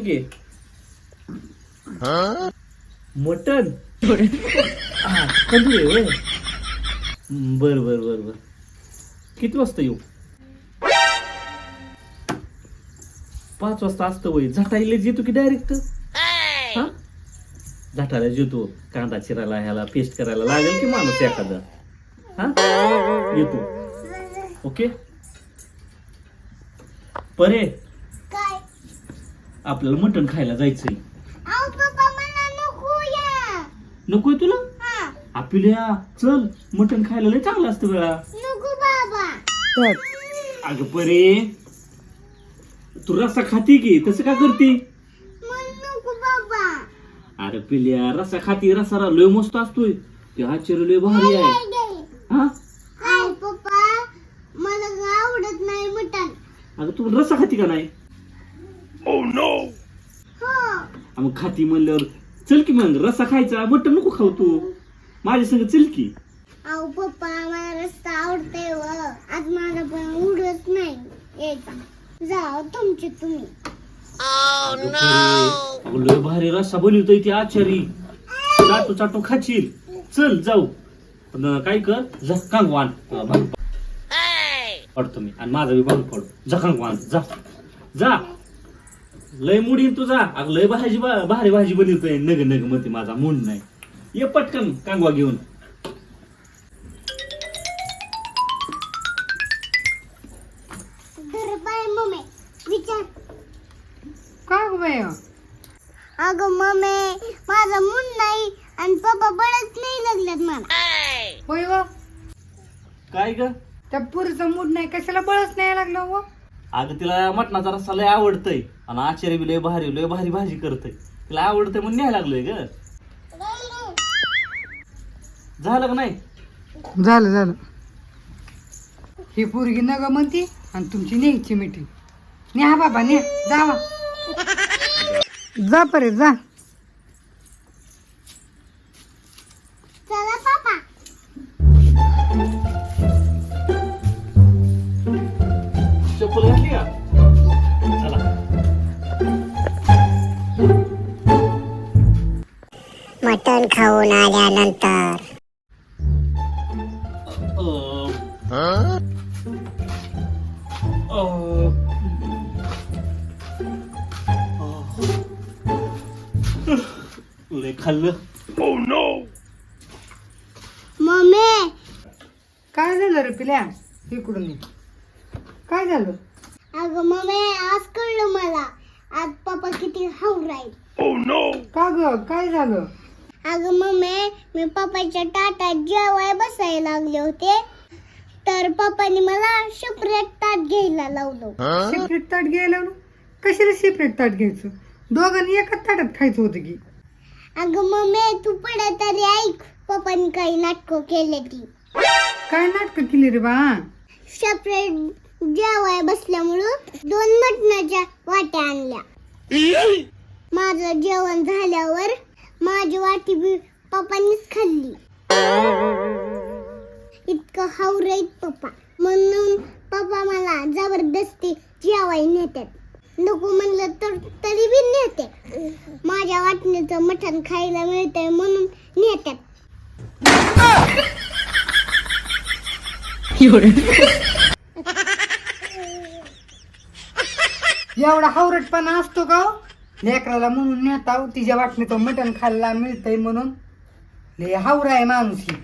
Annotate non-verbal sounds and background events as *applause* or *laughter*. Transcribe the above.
की. मटन. *laughs* हा, आहे होय बर बर बर बर. किती वाजता येऊ? पाच वाजता असतं वय. झटायला येतो की डायरेक्ट हा? झटायला येतो कांदा चिरायला ह्याला पेस्ट करायला लागेल की माणूस एखादा? हा? येतो. ओके? परे. आपल्याला मटण खायला जायचंय. नकोय तुला? हा. आपल्या चल मटण खायला लय चांगलं असतं वेळा नको बाबा. अगं परे तू रस्सा खाती की? तसं का करते? मला नको बाबा. अरे पिल्या रस्सा खाती रस्सा लय मस्त असतोय. ते आश्चर्य लय भारी आहे. हा? काय पप्पा मला आवडत नाही मटण. अगं तू रस्सा खाती का नाही? हो मग खाती म्हणल्यावर चल की मग रस्सा खायचा मटण नको खाऊ तू. माझ्या संग चल की अहो पप्पा मला रस्ता आवडतंय व. आज माझा पण उडत नाही. यायचा. जा तुमची तुम्ही. अगं परे, अगं लय भारी रस्सा बनवतोय ती आचारी. चाटू चाटू खाशील. चल जाऊ. पण काय कर? झक्कांग वाण पडतो मी. आणि माझा बी भांग पड झकांग वाण जा. जा. लय मुडी तुझा. अगं लय भाजी बा- भारी भाजी बनवतोय. नग नगमध्ये माझा. मूड नाही. ये पटकन कांगवा घेऊन. धर बाय मम्मी. विचार. का ग बाय अगं मम्मी माझा मूड नाही आणि पप्पा बळच नाही लागल्यात मला. होय व काय ग? त्या पुरीचा मूड नाही. कशाला बळच नाही लागलं व अगं तिला मटणाचा रस्सा लय आवडतंय. आणि आचार्य बी लय भारी लय भारी भाजी करतय. तिला आवडतंय म्हणून न्यायला लागलोय ग. झालं का नाही? झालं झालं. ही पोरगी नग म्हणती आणि तुमची न्यायची मीटिंग न्या बाबा न्या. जावा. जा परे जा. मटण खाऊन आल्यानंतर. खाल्लं. मम्मी! काय झालं रे पिल्या? इकडून ये. काय झालं? अगं मम्मी आज कळलं मला. आज पप्पा किती राहील का ग? काय झालं? अगं मम्मी मी पप्पाच्या ताटात जेवाय बसायला लागले होते. तर पप्पाने मला सेपरेट ताट घ्यायला लावलं सेपरेट ताट घ्यायला ना कशाला सेपरेट ताट घ्यायचं? दोघांनी एकाच ताटात खायचं होतं की. अगं मम्मी तू पुढे तरी ऐक. पप्पाने काही नाटकं केले ती. काय नाटक केली रे बा? सेपरेट जेवाय बसल्यामुळं दोन मटणाच्या वाट्या आणल्या. *coughs* माझं जेवण झाल्यावर माझी वाटी बी पप्पांनीच खाल्ली. इतकं हावराईत पप्पा. म्हणून पप्पा मला जबरदस्ती जेवाय नेतात. नको म्हणलं तर तरी बी नेते. माझ्या वाटणीचं मटण खायला मिळतंय म्हणून नेतात. एवढा. हावरटपणा असतो का हो? लेकराला म्हणून नेता हो, तिच्या वाटणीचं मटण खायला मिळतंय म्हणून. लय हावरा आहे माणूस ही.